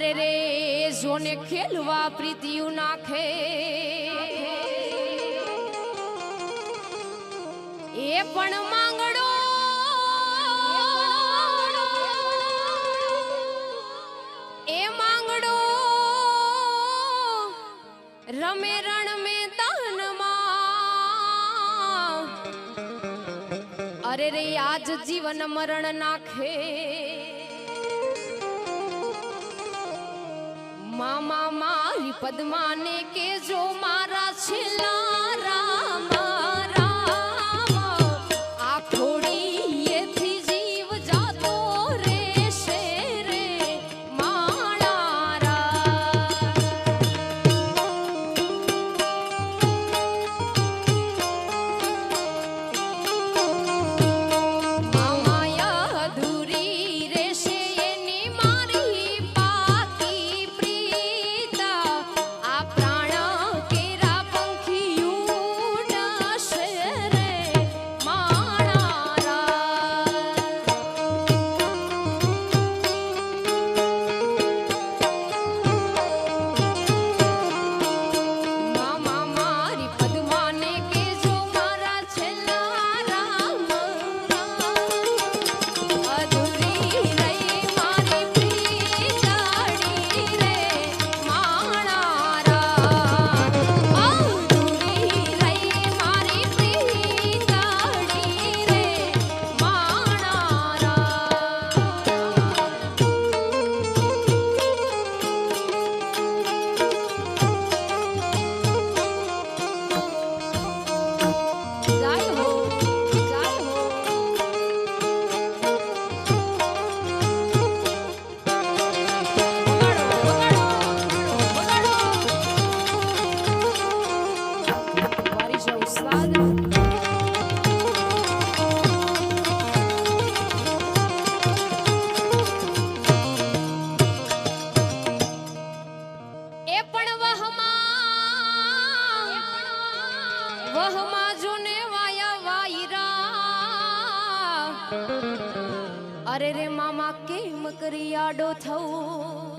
અરે રે, જોને ખેલવા પ્રીતિયું નાખે. એ પણ માંગડો. એ માંગડો. રમે રણ મેદાનમાં. અરે રે, આજ જીવન મરણ નાખે. મામા મારી પદ્માને કે જો મારા છેલ્લા રામ. અરે રે મામા, કેમ કરી આડો થવું?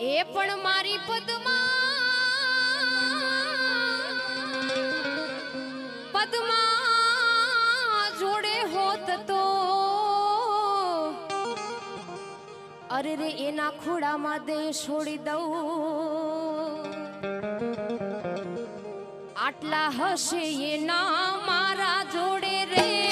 એ પણ મારી પદ્મા પદમાં જોડે હોત તો. અરે રે, એના ખોડામાં દે છોડી દઉં. આટલા હશે એના મારા જોડે રેવાના